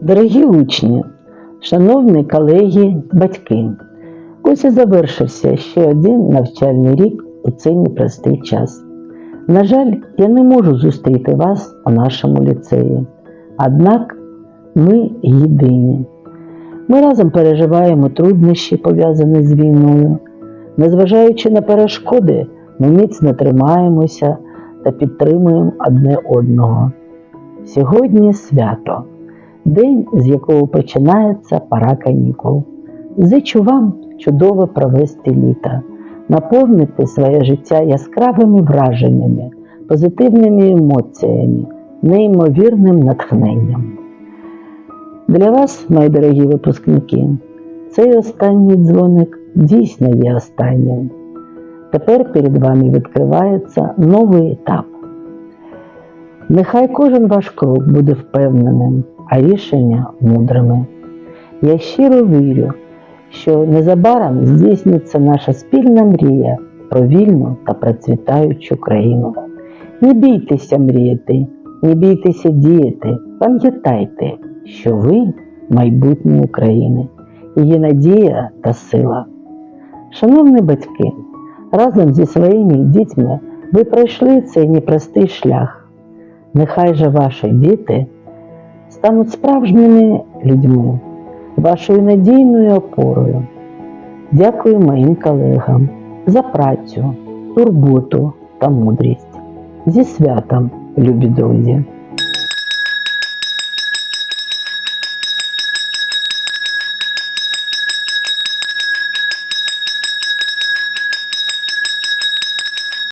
Дорогі учні, шановні колеги, батьки, ось і завершився ще один навчальний рік у цей непростий час. На жаль, я не можу зустріти вас у нашому ліцеї. Однак ми єдині. Ми разом переживаємо труднощі, пов'язані з війною. Незважаючи на перешкоди, ми міцно тримаємося та підтримуємо одне одного. Сьогодні свято, день, з якого починається пора канікул. Зичу вам чудово провести літо, наповнити своє життя яскравими враженнями, позитивними емоціями, неймовірним натхненням. Для вас, мої дорогі випускники, цей останній дзвоник дійсно є останнім. Тепер перед вами відкривається новий етап. Нехай кожен ваш крок буде впевненим, а рішення мудрими. Я щиро вірю, що незабаром здійсниться наша спільна мрія про вільну та процвітаючу країну. Не бійтеся мріяти, не бійтеся діяти, пам'ятайте, що ви майбутнє України, її надія та сила. Шановні батьки, разом зі своїми дітьми ви пройшли цей непростий шлях. Нехай же ваші діти стануть справжніми людьми, вашою надійною опорою. Дякую моїм колегам за працю, турботу та мудрість. Зі святом, любі друзі!